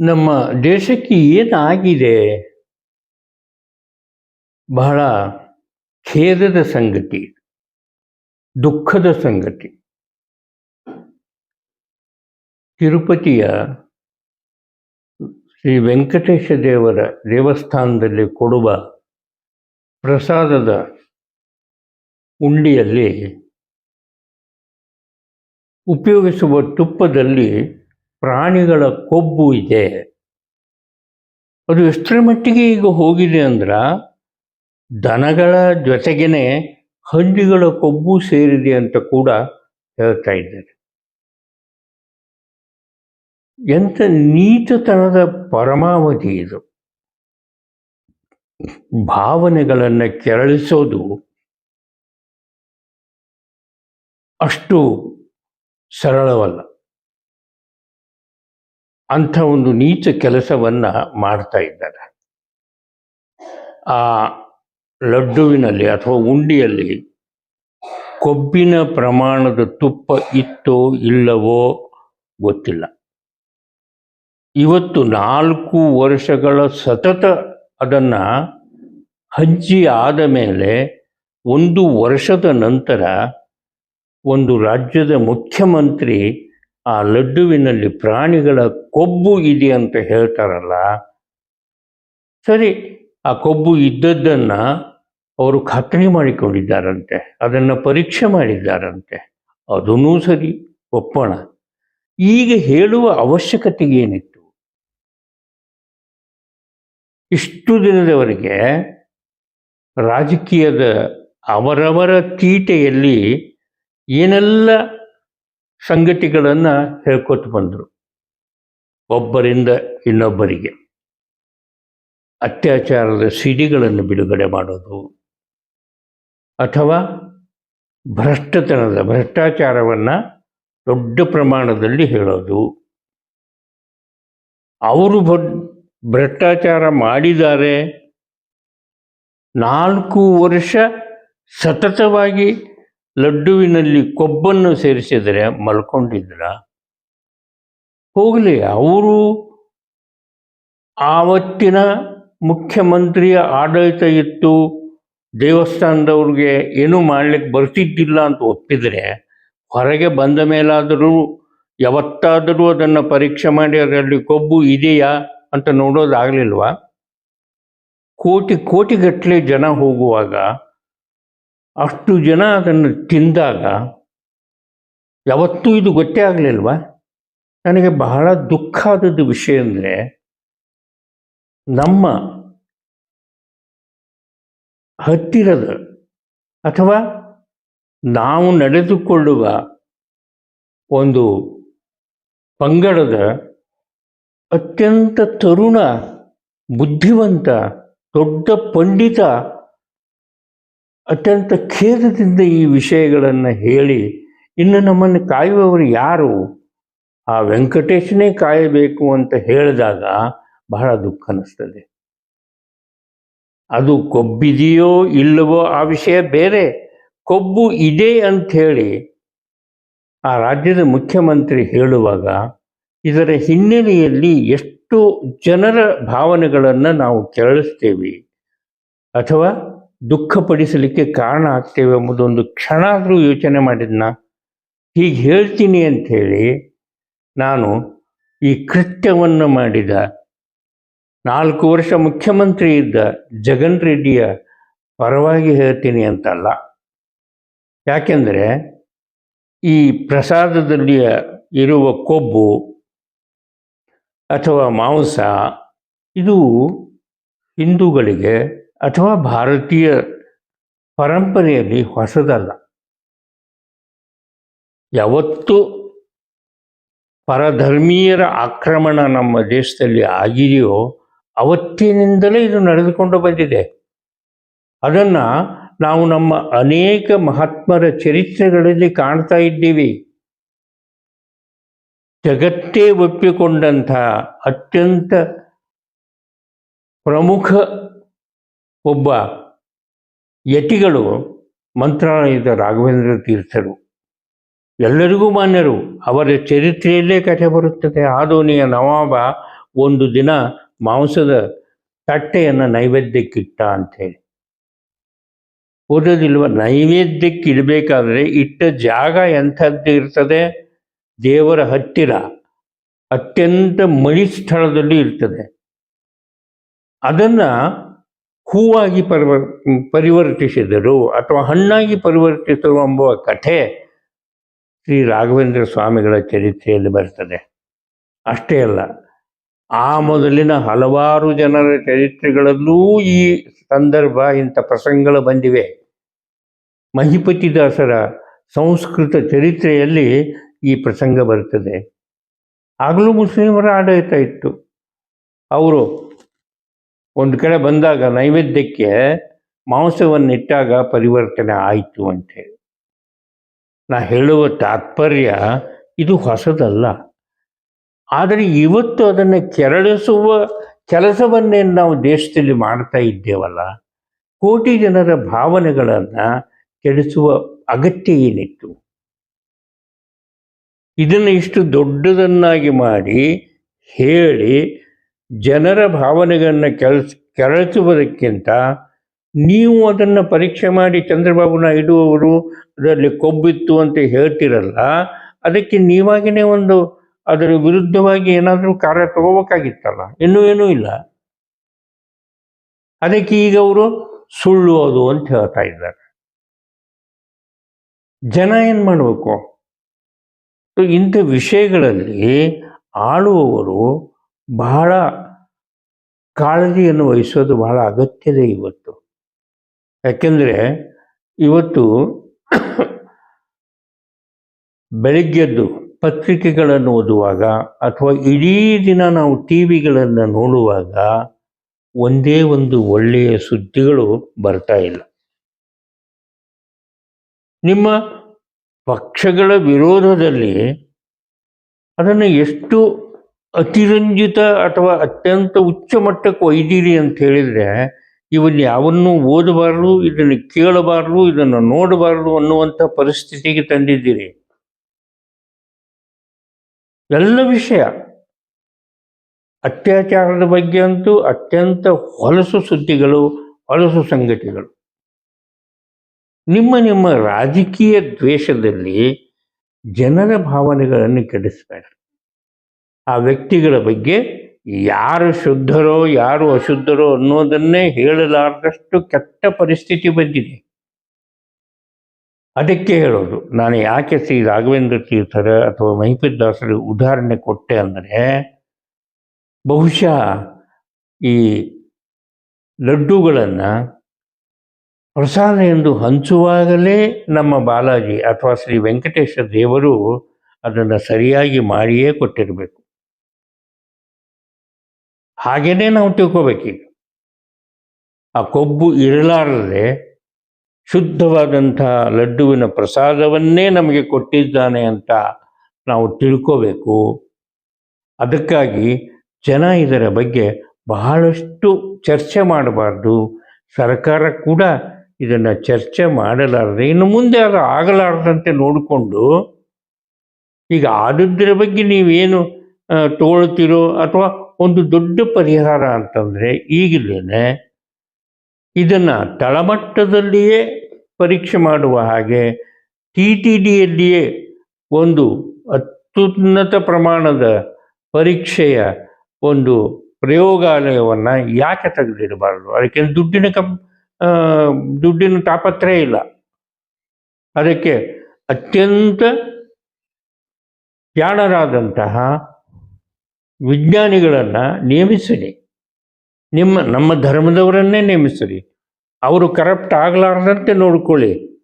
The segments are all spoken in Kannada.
ನಮ್ಮ ದೇಶಕ್ಕೆ ಏನಾಗಿದೆ? ಬಹಳ ಖೇದದ ಸಂಗತಿ, ದುಃಖದ ಸಂಗತಿ. ತಿರುಪತಿಯ ಶ್ರೀ ವೆಂಕಟೇಶ ದೇವರ ದೇವಸ್ಥಾನದಲ್ಲಿ ಕೊಡುವ ಪ್ರಸಾದದ ಉಂಡಿಯಲ್ಲಿ ಉಪಯೋಗಿಸುವ ತುಪ್ಪದಲ್ಲಿ ಪ್ರಾಣಿಗಳ ಕೊಬ್ಬು ಇದೆ. ಅದು ಎಷ್ಟರ ಮಟ್ಟಿಗೆ ಈಗ ಹೋಗಿದೆ ಅಂದ್ರೆ ದನಗಳ ಜೊತೆಗೇನೆ ಹಂದಿಗಳ ಕೊಬ್ಬು ಸೇರಿದೆ ಅಂತ ಕೂಡ ಹೇಳ್ತಾ ಇದ್ದಾರೆ. ಎಂಥ ನೀಚತನದ ಪರಮಾವಧಿ ಇದು. ಭಾವನೆಗಳನ್ನು ಕೆರಳಿಸೋದು ಅಷ್ಟು ಸರಳವಲ್ಲ. ಅಂಥ ಒಂದು ನೀಚ ಕೆಲಸವನ್ನು ಮಾಡ್ತಾ ಇದ್ದಾರೆ. ಆ ಲಡ್ಡುವಿನಲ್ಲಿ ಅಥವಾ ಉಂಡಿಯಲ್ಲಿ ಕೊಬ್ಬಿನ ಪ್ರಮಾಣದ ತುಪ್ಪ ಇತ್ತೋ ಇಲ್ಲವೋ ಗೊತ್ತಿಲ್ಲ. ಇವತ್ತು ನಾಲ್ಕು ವರ್ಷಗಳ ಸತತ ಅದನ್ನ ಹಂಚಿ ಆದ ಮೇಲೆ ಒಂದು ವರ್ಷದ ನಂತರ ಒಂದು ರಾಜ್ಯದ ಮುಖ್ಯಮಂತ್ರಿ ಆ ಲಡ್ಡುವಿನಲ್ಲಿ ಪ್ರಾಣಿಗಳ ಕೊಬ್ಬು ಇದೆ ಅಂತ ಹೇಳ್ತಾರಲ್ಲ? ಸರಿ, ಆ ಕೊಬ್ಬು ಇದ್ದದ್ದನ್ನ ಅವರು ಖಾತ್ರಿ ಮಾಡಿಕೊಂಡಿದ್ದಾರಂತೆ, ಅದನ್ನು ಪರೀಕ್ಷೆ ಮಾಡಿದ್ದಾರಂತೆ. ಅದನ್ನೂ ಸರಿ, ಒಪ್ಪೋಣ. ಈಗ ಹೇಳುವ ಅವಶ್ಯಕತೆ ಏನಿತ್ತು? ಇಷ್ಟು ದಿನದವರೆಗೆ ರಾಜಕೀಯದ ಅವರವರ ತೀಟೆಯಲ್ಲಿ ಏನೆಲ್ಲ ಸಂಗತಿಗಳನ್ನು ಹೇಳ್ಕೊತ ಬಂದರು. ಒಬ್ಬರಿಂದ ಇನ್ನೊಬ್ಬರಿಗೆ. ಅತ್ಯಾಚಾರದ ಸಿಡಿಗಳನ್ನು ಬಿಡುಗಡೆ ಮಾಡೋದು. ಅಥವಾ ಭ್ರಷ್ಟತನದ ಭ್ರಷ್ಟಾಚಾರವನ್ನು ದೊಡ್ಡ ಪ್ರಮಾಣದಲ್ಲಿ ಹೇಳೋದು. ಅವರು ಭ್ರಷ್ಟಾಚಾರ ಮಾಡಿದ್ದಾರೆ. ನಾಲ್ಕು ವರ್ಷ ಸತತವಾಗಿ ಲಡ್ಡುವಿನಲ್ಲಿ ಕೊಬ್ಬನ್ನು ಸೇರಿಸಿದರೆ ಮಲ್ಕೊಂಡಿದ್ರ? ಹೋಗಲಿ, ಅವರು ಆವತ್ತಿನ ಮುಖ್ಯಮಂತ್ರಿಯ ಆಡಳಿತ ಇತ್ತು, ದೇವಸ್ಥಾನದವ್ರಿಗೆ ಏನೂ ಮಾಡ್ಲಿಕ್ಕೆ ಬರ್ತಿದ್ದಿಲ್ಲ ಅಂತ ಒಪ್ಪಿದರೆ ಹೊರಗೆ ಬಂದ ಮೇಲಾದರೂ ಯಾವತ್ತಾದರೂ ಅದನ್ನು ಪರೀಕ್ಷೆ ಮಾಡಿ ಅದರಲ್ಲಿ ಕೊಬ್ಬು ಇದೆಯಾ ಅಂತ ನೋಡೋದಾಗಲಿಲ್ವಾ? ಕೋಟಿ, ಕೋಟಿಗಟ್ಟಲೆ ಜನ ಹೋಗುವಾಗ ಅಷ್ಟು ಜನ ಅದನ್ನು ತಿಂದಾಗ ಯಾವತ್ತೂ ಇದು ಗೊತ್ತೇ ಆಗಲಿಲ್ವ? ನನಗೆ ಬಹಳ ದುಃಖ ಆದದ್ದು ವಿಷಯ ಅಂದರೆ ನಮ್ಮ ಹತ್ತಿರದ ಅಥವಾ ನಾವು ನಡೆದುಕೊಳ್ಳುವ ಒಂದು ಪಂಗಡದ ಅತ್ಯಂತ ತರುಣ ಬುದ್ಧಿವಂತ ದೊಡ್ಡ ಪಂಡಿತ ಅತ್ಯಂತ ಖೇದದಿಂದ ಈ ವಿಷಯಗಳನ್ನು ಹೇಳಿ ಇನ್ನು ನಮ್ಮನ್ನು ಕಾಯುವವರು ಯಾರು? ಆ ವೆಂಕಟೇಶನೇ ಕಾಯಬೇಕು ಅಂತ ಹೇಳಿದಾಗ ಬಹಳ ದುಃಖ ಅನ್ನಿಸ್ತದೆ. ಅದು ಕೊಬ್ಬಿದೆಯೋ ಇಲ್ಲವೋ ಆ ವಿಷಯ ಬೇರೆ. ಕೊಬ್ಬು ಇದೆ ಅಂತ ಹೇಳಿ ಆ ರಾಜ್ಯದ ಮುಖ್ಯಮಂತ್ರಿ ಹೇಳುವಾಗ ಇದರ ಹಿನ್ನೆಲೆಯಲ್ಲಿ ಎಷ್ಟು ಜನರ ಭಾವನೆಗಳನ್ನು ನಾವು ಕೆರಳಿಸ್ತೇವೆ? ಅಥವಾ ದುಃಖಪಡಿಸಲಿಕ್ಕೆ ಕಾರಣ ಆಗ್ತೇವೆ ಎಂಬುದೊಂದು ಕ್ಷಣ ಆದರೂ ಯೋಚನೆ ಮಾಡಿದ್ನ. ಹೀಗೆ ಹೇಳ್ತೀನಿ ಅಂಥೇಳಿ ನಾನು ಈ ಕೃತ್ಯವನ್ನು ಮಾಡಿದ. ನಾಲ್ಕು ವರ್ಷ ಮುಖ್ಯಮಂತ್ರಿ ಇದ್ದ ಜಗನ್ ರೆಡ್ಡಿಯ ಪರವಾಗಿ ಹೇಳ್ತೀನಿ ಅಂತಲ್ಲ. ಯಾಕೆಂದರೆ ಈ ಪ್ರಸಾದದಲ್ಲಿ ಇರುವ ಕೊಬ್ಬು ಅಥವಾ ಮಾಂಸ ಇದು ಹಿಂದೂಗಳಿಗೆ ಅಥವಾ ಭಾರತೀಯ ಪರಂಪರೆಯಲ್ಲಿ ಹೊಸದಲ್ಲ. ಯಾವತ್ತು ಪರಧರ್ಮೀಯರ ಆಕ್ರಮಣ ನಮ್ಮ ದೇಶದಲ್ಲಿ ಆಗಿದೆಯೋ ಅವತ್ತಿನಿಂದಲೇ ಇದು ನಡೆದುಕೊಂಡು ಬಂದಿದೆ. ಅದನ್ನು ನಾವು ನಮ್ಮ ಅನೇಕ ಮಹಾತ್ಮರ ಚರಿತ್ರೆಗಳಲ್ಲಿ ಕಾಣ್ತಾ ಇದ್ದೀವಿ. ಜಗತ್ತೇ ಒಪ್ಪಿಕೊಂಡಂಥ ಅತ್ಯಂತ ಪ್ರಮುಖ ಒಬ್ಬ ಯತಿಗಳು ಮಂತ್ರಾಲಯದ ರಾಘವೇಂದ್ರ ತೀರ್ಥರು. ಎಲ್ಲರಿಗೂ ಮಾನ್ಯರು, ಅವರ ಚರಿತ್ರೆಯಲ್ಲೇ ಕಥೆ ಬರುತ್ತದೆ. ಆದೋನಿಯ ನವಾಬ ಒಂದು ದಿನ ಮಾಂಸದ ತಟ್ಟೆಯನ್ನು ನೈವೇದ್ಯಕ್ಕಿಟ್ಟ ಅಂಥೇಳಿ ಓದೋದಿಲ್ವ? ನೈವೇದ್ಯಕ್ಕಿಡಬೇಕಾದ್ರೆ ಇಟ್ಟ ಜಾಗ ಎಂಥದ್ದು ಇರ್ತದೆ? ದೇವರ ಹತ್ತಿರ, ಅತ್ಯಂತ ಮಳಿ ಸ್ಥಳದಲ್ಲಿ ಇರ್ತದೆ. ಅದನ್ನ ಹೂವಾಗಿ ಪರಿವರ್ ಪರಿವರ್ತಿಸಿದರು ಅಥವಾ ಹಣ್ಣಾಗಿ ಪರಿವರ್ತಿಸಿದರು ಎಂಬುವ ಕಥೆ ಶ್ರೀ ರಾಘವೇಂದ್ರ ಸ್ವಾಮಿಗಳ ಚರಿತ್ರೆಯಲ್ಲಿ ಬರ್ತದೆ. ಅಷ್ಟೇ ಅಲ್ಲ, ಆ ಮೊದಲಿನ ಹಲವಾರು ಜನರ ಚರಿತ್ರೆಗಳಲ್ಲೂ ಈ ಸಂದರ್ಭ, ಇಂಥ ಪ್ರಸಂಗಗಳು ಬಂದಿವೆ. ಮಹಿಪತಿದಾಸರ ಸಂಸ್ಕೃತ ಚರಿತ್ರೆಯಲ್ಲಿ ಈ ಪ್ರಸಂಗ ಬರ್ತದೆ. ಆಗಲೂ ಮುಸ್ಲಿಮರ ಆಡಳಿತ ಇತ್ತು. ಅವರು ಒಂದು ಕಡೆ ಬಂದಾಗ ನೈವೇದ್ಯಕ್ಕೆ ಮಾಂಸವನ್ನಿಟ್ಟಾಗ ಪರಿವರ್ತನೆ ಆಯಿತು ಅಂತೇಳಿ ನಾ ಹೇಳುವ ತಾತ್ಪರ್ಯ ಇದು ಹೊಸದಲ್ಲ. ಆದರೆ ಇವತ್ತು ಅದನ್ನು ಕೆರಳಿಸುವ ಕೆಲಸವನ್ನೇ ನಾವು ದೇಶದಲ್ಲಿ ಮಾಡ್ತಾ ಇದ್ದೇವಲ್ಲ, ಕೋಟಿ ಜನರ ಭಾವನೆಗಳನ್ನು ಕೆಡಿಸುವ ಅಗತ್ಯ ಏನಿತ್ತು? ಇದನ್ನು ಇಷ್ಟು ದೊಡ್ಡದನ್ನಾಗಿ ಮಾಡಿ ಹೇಳಿ ಜನರ ಭಾವನೆಗಳನ್ನು ಕೆಲ್ಸ ಕೆರಳಿಸುವುದಕ್ಕಿಂತ ನೀವು ಅದನ್ನು ಪರೀಕ್ಷೆ ಮಾಡಿ ಚಂದ್ರಬಾಬು ನಾಯ್ಡು ಅವರು ಅದರಲ್ಲಿ ಕೊಬ್ಬಿತ್ತು ಅಂತ ಹೇಳ್ತಿರಲ್ಲ, ಅದಕ್ಕೆ ನೀವಾಗಿನೇ ಒಂದು ಅದರ ವಿರುದ್ಧವಾಗಿ ಏನಾದರೂ ಕಾರ್ಯ ತಗೋಬೇಕಾಗಿತ್ತಲ್ಲ? ಇನ್ನೂ ಏನೂ ಇಲ್ಲ. ಅದಕ್ಕೆ ಈಗ ಅವರು ಸುಳ್ಳು ಅದು ಅಂತ ಹೇಳ್ತಾ ಇದ್ದಾರೆ. ಜನ ಏನು ಮಾಡಬೇಕು? ಇಂಥ ವಿಷಯಗಳಲ್ಲಿ ಆಳುವವರು ಬಹಳ ಕಾಳಜಿಯನ್ನು ವಹಿಸೋದು ಬಹಳ ಇದೆ ಇವತ್ತು. ಯಾಕೆಂದರೆ ಇವತ್ತು ಬೆಳಿಗ್ಗೆದ್ದು ಪತ್ರಿಕೆಗಳನ್ನು ಓದುವಾಗ ಅಥವಾ ಇಡೀ ದಿನ ನಾವು ಟಿ ವಿಗಳನ್ನು ನೋಡುವಾಗ ಒಂದೇ ಒಂದು ಒಳ್ಳೆಯ ಸುದ್ದಿಗಳು ಬರ್ತಾ ಇಲ್ಲ. ನಿಮ್ಮ ಪಕ್ಷಗಳ ವಿರೋಧದಲ್ಲಿ ಅದನ್ನು ಎಷ್ಟು ಅತಿರಂಜಿತ ಅಥವಾ ಅತ್ಯಂತ ಉಚ್ಚ ಮಟ್ಟಕ್ಕೆ ಒಯ್ದಿರಿ ಅಂತ ಹೇಳಿದರೆ ಇವನ್ ಯಾವನ್ನೂ ಓದಬಾರದು, ಇದನ್ನು ಕೇಳಬಾರದು, ಇದನ್ನು ನೋಡಬಾರದು ಅನ್ನುವಂಥ ಪರಿಸ್ಥಿತಿಗೆ ತಂದಿದ್ದೀರಿ. ಎಲ್ಲ ವಿಷಯ ಅತ್ಯಾಚಾರದ ಬಗ್ಗೆ ಅಂತೂ ಅತ್ಯಂತ ಹೊಲಸು ಸುದ್ದಿಗಳು, ಹೊಲಸು ಸಂಗತಿಗಳು. ನಿಮ್ಮ ನಿಮ್ಮ ರಾಜಕೀಯ ದ್ವೇಷದಲ್ಲಿ ಜನರ ಭಾವನೆಗಳನ್ನು ಕೆಡಿಸ್ಬೇಡ ಆ ವ್ಯಕ್ತಿಗಳ ಬಗ್ಗೆ ಯಾರು ಶುದ್ಧರೋ, ಯಾರು ಅಶುದ್ಧರೋ ಅನ್ನೋದನ್ನೇ ಹೇಳಲಾರದಷ್ಟು ಕೆಟ್ಟ ಪರಿಸ್ಥಿತಿ ಬಂದಿದೆ. ಅದಕ್ಕೆ ಹೇಳೋದು, ನಾನು ಯಾಕೆ ಶ್ರೀ ರಾಘವೇಂದ್ರ ತೀರ್ಥರ ಅಥವಾ ಮಹಿಪದಾಸರ ಉದಾಹರಣೆ ಕೊಟ್ಟೆ ಅಂದರೆ, ಬಹುಶಃ ಈ ಲಡ್ಡುಗಳನ್ನು ಪ್ರಸಾದ ಎಂದು ಹಂಚುವಾಗಲೇ ನಮ್ಮ ಬಾಲಾಜಿ ಅಥವಾ ಶ್ರೀ ವೆಂಕಟೇಶ ದೇವರು ಅದನ್ನು ಸರಿಯಾಗಿ ಮಾಡಿಯೇ ಕೊಟ್ಟಿರಬೇಕು. ಹಾಗೇನೆ ನಾವು ತಿಳ್ಕೋಬೇಕೀಗ. ಆ ಕೊಬ್ಬು ಇರಲಾರದೆ ಶುದ್ಧವಾದಂಥ ಲಡ್ಡುವಿನ ಪ್ರಸಾದವನ್ನೇ ನಮಗೆ ಕೊಟ್ಟಿದ್ದಾನೆ ಅಂತ ನಾವು ತಿಳ್ಕೋಬೇಕು. ಅದಕ್ಕಾಗಿ ಜನ ಇದರ ಬಗ್ಗೆ ಬಹಳಷ್ಟು ಚರ್ಚೆ ಮಾಡಬಾರ್ದು. ಸರ್ಕಾರ ಕೂಡ ಇದನ್ನು ಚರ್ಚೆ ಮಾಡಲಾರದೆ, ಇನ್ನು ಮುಂದೆ ಅದು ಆಗಲಾರದಂತೆ ನೋಡಿಕೊಂಡು, ಈಗ ಆದದ್ರ ಬಗ್ಗೆ ನೀವೇನು ತಗೊಳ್ತೀರೋ ಅಥವಾ ಒಂದು ದೊಡ್ಡ ಪರಿಹಾರ ಅಂತಂದರೆ ಈಗಲೇ ಇದನ್ನು ತಳಮಟ್ಟದಲ್ಲಿಯೇ ಪರೀಕ್ಷೆ ಮಾಡುವ ಹಾಗೆ ಟಿ ಟಿ ಡಿಯಲ್ಲಿಯೇ ಒಂದು ಅತ್ಯುನ್ನತ ಪ್ರಮಾಣದ ಪರೀಕ್ಷೆಯ ಒಂದು ಪ್ರಯೋಗಾಲಯವನ್ನು ಯಾಕೆ ತೆಗೆದಿಡಬಾರದು? ಅದಕ್ಕೆ ದುಡ್ಡಿನ ಕಂ ದುಡ್ಡಿನ ತಾಪತ್ರ ಇಲ್ಲ. ಅದಕ್ಕೆ ಅತ್ಯಂತ ಜಾಣರಾದಂತಹ ವಿಜ್ಞಾನಿಗಳನ್ನು ನೇಮಿಸಿರಿ. ನಿಮ್ಮ, ನಮ್ಮ ಧರ್ಮದವರನ್ನೇ ನೇಮಿಸಿರಿ. ಅವರು ಕರಪ್ಟ್ ಆಗಲಾರದಂತೆ ನೋಡಿಕೊಳ್ಳಿ.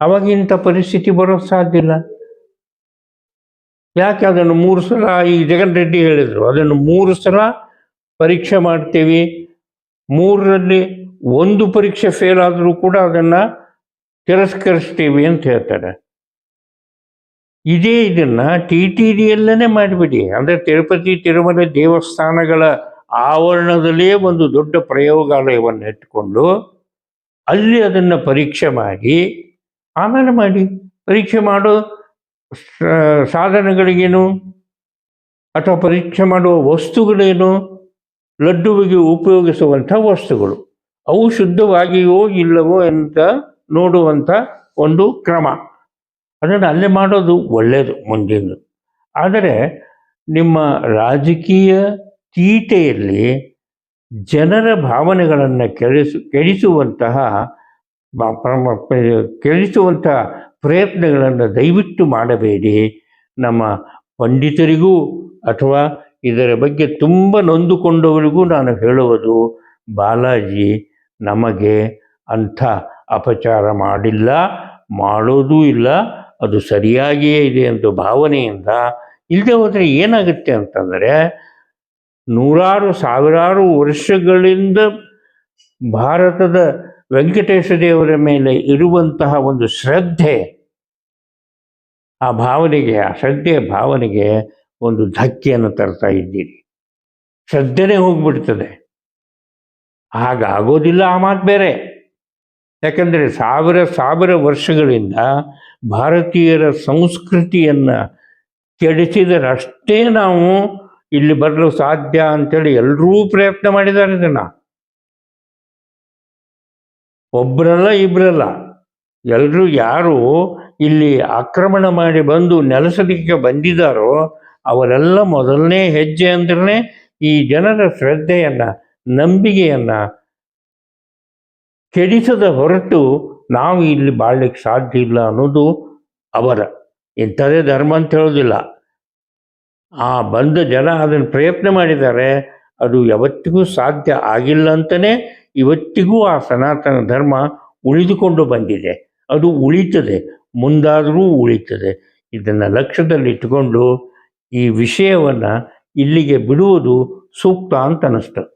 ಅವಾಗ ಇಂಥ ಪರಿಸ್ಥಿತಿ ಬರೋ ಸಾಧ್ಯ ಇಲ್ಲ. ಯಾಕೆ ಅದನ್ನು ಮೂರು ಸಲ ಈ ಜಗನ್ ರೆಡ್ಡಿ ಹೇಳಿದರು, ಅದನ್ನು ಮೂರು ಸಲ ಪರೀಕ್ಷೆ ಮಾಡ್ತೀವಿ. ಮೂರರಲ್ಲಿ ಒಂದು ಪರೀಕ್ಷೆ ಫೇಲ್ ಆದರೂ ಕೂಡ ಅದನ್ನು ತಿರಸ್ಕರಿಸ್ತೀವಿ ಅಂತ ಹೇಳ್ತಾರೆ. ಇದೇ ಇದನ್ನು ಟಿ ಟಿ ಡಿಯಲ್ಲೇ ಮಾಡಿಬಿಡಿ. ಅಂದರೆ ತಿರುಪತಿ, ತಿರುಮಲ ದೇವಸ್ಥಾನಗಳ ಆವರಣದಲ್ಲೇ ಒಂದು ದೊಡ್ಡ ಪ್ರಯೋಗಾಲಯವನ್ನು ಇಟ್ಟುಕೊಂಡು ಅಲ್ಲಿ ಅದನ್ನು ಪರೀಕ್ಷೆ ಮಾಡಿ, ಆಮೇಲೆ ಮಾಡಿ. ಪರೀಕ್ಷೆ ಮಾಡೋ ಸಾಧನಗಳಿಗೇನು? ಅಥವಾ ಪರೀಕ್ಷೆ ಮಾಡುವ ವಸ್ತುಗಳೇನು? ಲಡ್ಡುವಿಗೆ ಉಪಯೋಗಿಸುವಂಥ ವಸ್ತುಗಳು. ಅವು ಶುದ್ಧವಾಗಿಯೋ ಇಲ್ಲವೋ ಅಂತ ನೋಡುವಂಥ ಒಂದು ಕ್ರಮ. ಅದನ್ನು ಅಲ್ಲೇ ಮಾಡೋದು ಒಳ್ಳೆಯದು ಮುಂದಿನ ಆದರೆ ನಿಮ್ಮ ರಾಜಕೀಯ ತೀಟೆಯಲ್ಲಿ ಜನರ ಭಾವನೆಗಳನ್ನು ಕೆಡಿಸು, ಕೆಡಿಸುವಂತಹ ಕೆಡಿಸುವಂತಹ ಪ್ರಯತ್ನಗಳನ್ನು ದಯವಿಟ್ಟು ಮಾಡಬೇಡಿ. ನಮ್ಮ ಪಂಡಿತರಿಗೂ ಅಥವಾ ಇದರ ಬಗ್ಗೆ ತುಂಬ ನೊಂದುಕೊಂಡವರಿಗೂ ನಾನು ಹೇಳುವುದು, ಬಾಲಾಜಿ ನಮಗೆ ಅಂಥ ಅಪಚಾರ ಮಾಡಿಲ್ಲ, ಮಾಡೋದೂ ಇಲ್ಲ ಅದು ಸರಿಯಾಗಿಯೇ ಇದೆ ಅಂತ ಭಾವನೆಯಿಂದ ಇಲ್ಲದೆ ಹೋದರೆ ಏನಾಗುತ್ತೆ ಅಂತಂದರೆ ನೂರಾರು, ಸಾವಿರಾರು ವರ್ಷಗಳಿಂದ ಭಾರತದ ವೆಂಕಟೇಶ ದೇವರ ಮೇಲೆ ಇರುವಂತಹ ಒಂದು ಶ್ರದ್ಧೆ, ಆ ಭಾವನೆಗೆ, ಆ ಶ್ರದ್ಧೆಯ ಭಾವನೆಗೆ ಒಂದು ಧಕ್ಕೆಯನ್ನು ತರ್ತಾ ಇದ್ದೀರಿ. ಶ್ರದ್ಧೆನೇ ಹೋಗ್ಬಿಡ್ತದೆ. ಹಾಗಾಗೋದಿಲ್ಲ, ಆ ಮಾತು ಬೇರೆ. ಯಾಕಂದರೆ ಸಾವಿರ ಸಾವಿರ ವರ್ಷಗಳಿಂದ ಭಾರತೀಯರ ಸಂಸ್ಕೃತಿಯನ್ನು ಕೆಡಿಸಿದರಷ್ಟೇ ನಾವು ಇಲ್ಲಿ ಬರಲು ಸಾಧ್ಯ ಅಂತೇಳಿ ಎಲ್ಲರೂ ಪ್ರಯತ್ನ ಮಾಡಿದ್ದಾರೆ ಇದನ್ನು. ಒಬ್ಬರಲ್ಲ ಇಬ್ಬರಲ್ಲ ಎಲ್ಲರೂ ಯಾರು ಇಲ್ಲಿ ಆಕ್ರಮಣ ಮಾಡಿ ಬಂದು ನೆಲೆಸಲಿಕ್ಕೆ ಬಂದಿದ್ದಾರೋ ಅವರೆಲ್ಲ ಮೊದಲನೇ ಹೆಜ್ಜೆ ಅಂದ್ರೆ ಈ ಜನರ ಶ್ರದ್ಧೆಯನ್ನು, ನಂಬಿಕೆಯನ್ನು ಕೆಡಿಸದ ಹೊರತು ನಾವು ಇಲ್ಲಿ ಬಾಳ್ಲಿಕ್ಕೆ ಸಾಧ್ಯ ಇಲ್ಲ ಅನ್ನೋದು ಅವರ. ಇಂಥದೇ ಧರ್ಮ ಅಂತ ಹೇಳೋದಿಲ್ಲ. ಆ ಬಂದ ಜನ ಅದನ್ನು ಪ್ರಯತ್ನ ಮಾಡಿದ್ದಾರೆ, ಅದು ಯಾವತ್ತಿಗೂ ಸಾಧ್ಯ ಆಗಿಲ್ಲ ಅಂತಲೇ ಇವತ್ತಿಗೂ ಆ ಸನಾತನ ಧರ್ಮ ಉಳಿದುಕೊಂಡು ಬಂದಿದೆ. ಅದು ಉಳಿತದೆ, ಮುಂದಾದರೂ ಉಳಿತದೆ. ಇದನ್ನು ಲಕ್ಷ್ಯದಲ್ಲಿಟ್ಟುಕೊಂಡು ಈ ವಿಷಯವನ್ನು ಇಲ್ಲಿಗೆ ಬಿಡುವುದು ಸೂಕ್ತ ಅಂತ ಅನ್ನಿಸ್ತು